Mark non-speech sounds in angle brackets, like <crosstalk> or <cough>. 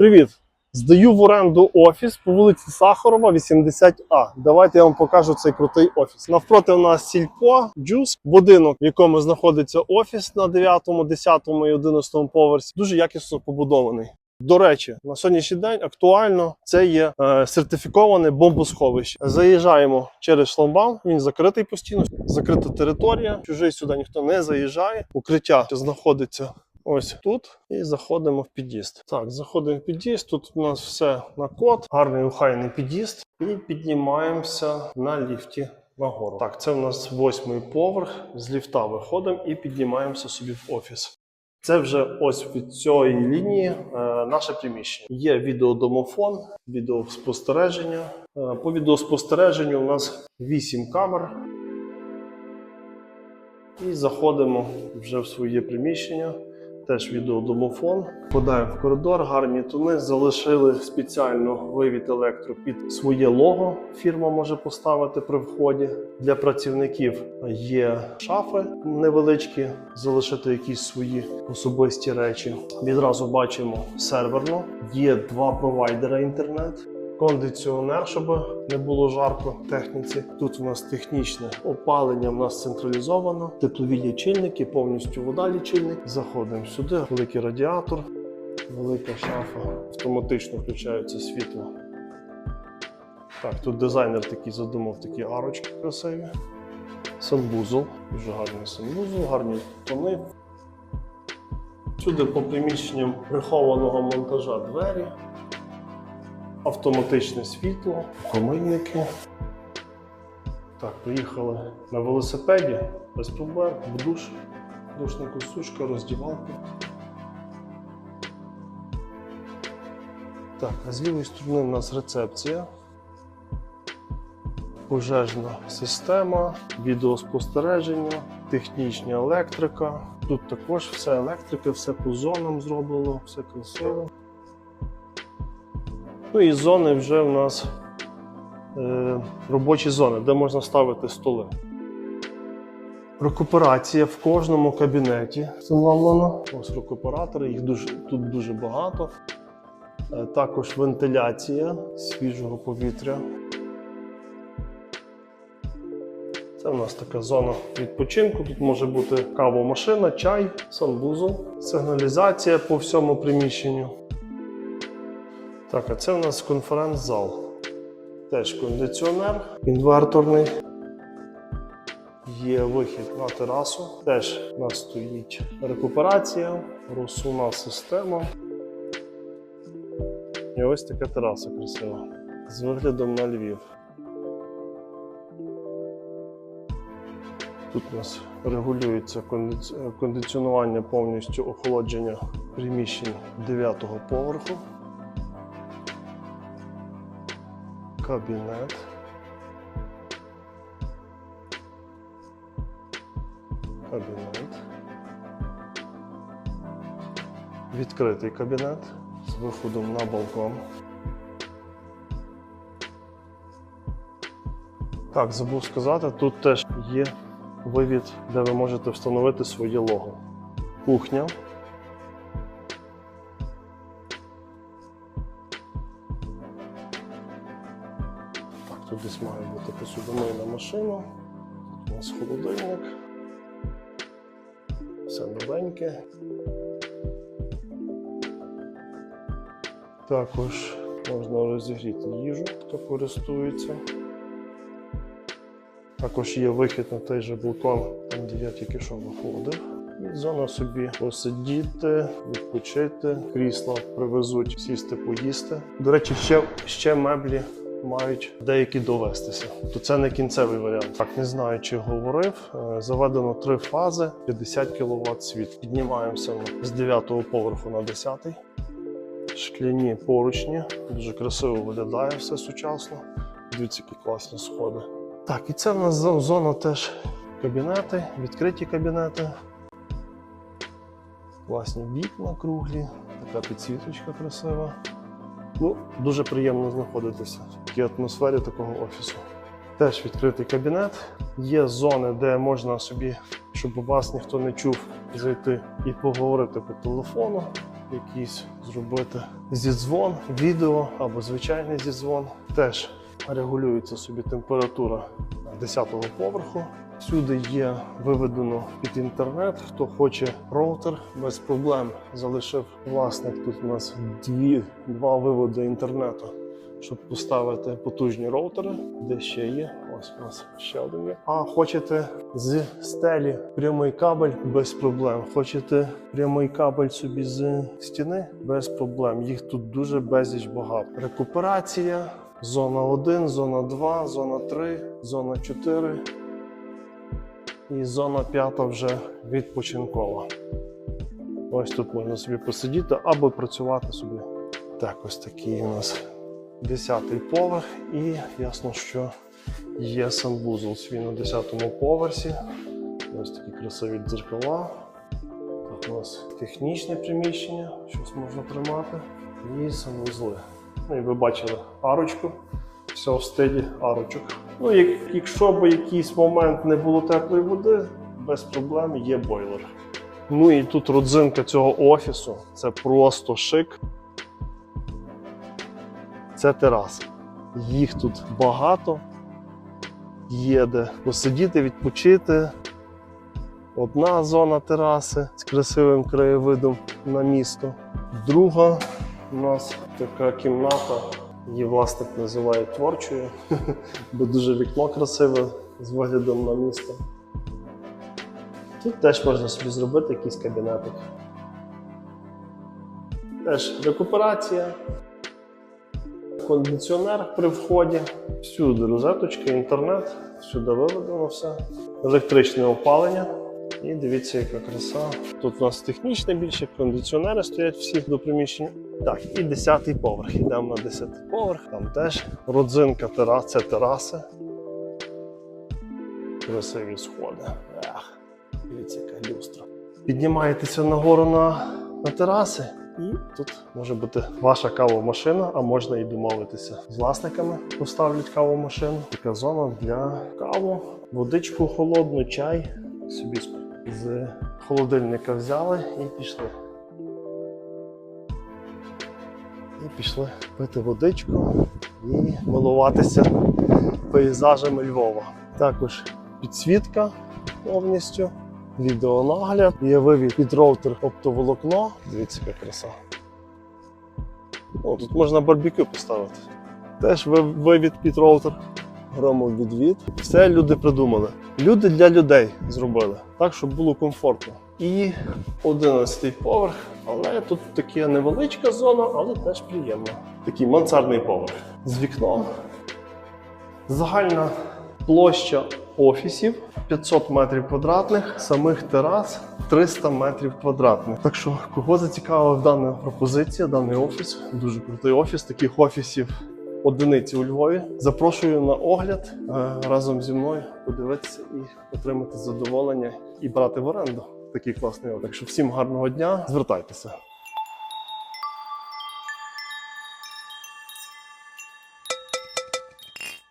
Привіт! Здаю в оренду офіс по вулиці Сахарова, 80А. Давайте я вам покажу цей крутий офіс. Навпроти у нас сільпо, джус, будинок, в якому знаходиться офіс на 9, 10 і 11 поверсі. Дуже якісно побудований. До речі, на сьогоднішній день актуально це є е, сертифіковане бомбосховище. Заїжджаємо через шламбаум, він закритий постійно, закрита територія. Чужий сюди ніхто не заїжджає. Укриття знаходиться ось тут. І заходимо в під'їзд. Так, заходимо в під'їзд. Тут у нас все на код, гарний охайний під'їзд. І піднімаємося на ліфті. Нагору. Так, це у нас восьмий поверх. З ліфта виходимо і піднімаємося собі в офіс. Це вже ось від цієї лінії е, наше приміщення. Є відеодомофон, відеоспостереження. Е, по відеоспостереженню у нас 8 камер. І заходимо вже в своє приміщення. Теж відеодомофон. Подаємо в коридор, гарні туни. Залишили спеціально вивід електро під своє лого. Фірма може поставити при вході. Для працівників є шафи невеличкі, залишити якісь свої особисті речі. Відразу бачимо серверну. Є два провайдера інтернет. Кондиціонер, щоб не було жарко техніці. Тут у нас технічне опалення, у нас централізовано, теплові лічильники, повністю вода лічильник. Заходимо сюди, великий радіатор, велика шафа, автоматично включається світло. Так, тут дизайнер такий задумав такі арочки красиві. Санвузол, дуже гарний санвузол, гарні тони. Сюди по приміщенням прихованого монтажа двері автоматичне світло, комильники. Так, приїхали на велосипеді без проблем, в душ, душна косушка, роздівалка. Так, а з лівої сторони у нас рецепція, пожежна система, відеоспостереження, технічна електрика. Тут також все електрика, все по зонам зроблено, все красиво. Ну і зони вже в нас е, робочі зони, де можна ставити столи. Рекуперація в кожному кабінеті встановлено. Ось рекуператори, їх дуже, тут дуже багато. Е, також вентиляція свіжого повітря. Це в нас така зона відпочинку. Тут може бути кавомашина, чай, санвузол, сигналізація по всьому приміщенню. Так, а це у нас конференц-зал. Теж кондиціонер інверторний. Є вихід на терасу. Теж у нас стоїть рекуперація, розсувна система. І ось така тераса красива. З виглядом на Львів. Тут у нас регулюється кондиціонування повністю охолодження приміщень 9 поверху. Кабінет. Кабінет. Відкритий кабінет з виходом на балкон. Так, забув сказати, тут теж є вивід, де ви можете встановити своє лого. Кухня. Тут десь має бути посудомийна машина. Тут у нас холодильник. Все новеньке. Також можна розігріти їжу, хто користується. Також є вихід на той же балкон, там де я тільки що виходив. І зона собі посидіти, відпочити. Крісла привезуть, сісти, поїсти. До речі, ще, ще меблі мають деякі довестися. То це не кінцевий варіант. Так не знаю, чи говорив. Е, Заведено три фази, 50 кВт світ. Піднімаємося з 9 поверху на 10. Шкляні поручні, дуже красиво виглядає все сучасно. Дивіться, які класні сходи. Так, і це в нас зона теж кабінети, відкриті кабінети. Класні вікна круглі, така підсвіточка красива. Ну, дуже приємно знаходитися в такій атмосфері такого офісу. Теж відкритий кабінет. Є зони, де можна собі, щоб вас ніхто не чув, зайти і поговорити по телефону. якийсь зробити зідзвон, відео або звичайний зідзвон. Теж регулюється собі температура 10-го поверху. Всюди є виведено під інтернет. Хто хоче роутер, без проблем залишив власник. Тут у нас дві, два виводи інтернету, щоб поставити потужні роутери, де ще є. Ось у нас ще один є. А хочете з стелі прямий кабель без проблем. Хочете прямий кабель собі з стіни без проблем. Їх тут дуже безліч багато. Рекуперація. Зона 1, зона 2, зона 3, зона 4 і зона 5 вже відпочинкова. Ось тут можна собі посидіти або працювати собі. Так, ось такий у нас 10-й поверх, і ясно, що є санвузол свій на 10-му поверсі. Ось такі красиві дзеркала. Тут у нас технічне приміщення, щось можна тримати, і санвузли. Ну і ви бачили арочку, все в стилі арочок. Ну, як, якщо б якийсь момент не було теплої води, без проблем є бойлер. Ну і тут родзинка цього офісу це просто шик. Це тераса. Їх тут багато. Є де посидіти, відпочити. Одна зона тераси з красивим краєвидом на місто. Друга у нас така кімната. Її власник називає творчою, <laughs> бо дуже вікно красиве з виглядом на місто. Тут теж можна собі зробити якийсь кабінетик. Теж рекуперація, кондиціонер при вході, всюди розеточки, інтернет, всюди виведено все, електричне опалення. І дивіться, яка краса. Тут у нас технічне більше, кондиціонери стоять всіх до приміщення. Так, і 10-й поверх. Йдемо на 10-й поверх. Там теж родзинка тераса, це тераси. Красиві сходи. Ах, дивіться, яка люстра. Піднімаєтеся нагору на, на тераси, і тут може бути ваша кавомашина, а можна і домовитися з власниками. Поставлять кавомашину. Така зона для каву, водичку холодну, чай. Собі з- з холодильника взяли і пішли. І пішли пити водичку і милуватися пейзажами Львова. Також підсвітка повністю, відеонагляд, є вивід під роутер оптоволокно. Дивіться, яка краса. О, тут можна барбекю поставити. Теж вивід під роутер. Громовідвід. Все люди придумали. Люди для людей зробили, так, щоб було комфортно. І 11 поверх, але тут така невеличка зона, але теж приємно. Такий мансардний поверх з вікном. Загальна площа офісів 500 метрів квадратних, самих терас 300 метрів квадратних. Так що, кого зацікавив дана пропозиція, даний офіс, дуже крутий офіс. Таких офісів одиниці у Львові. Запрошую на огляд е, разом зі мною подивитися і отримати задоволення і брати в оренду. Такий класний. Так що всім гарного дня, звертайтеся.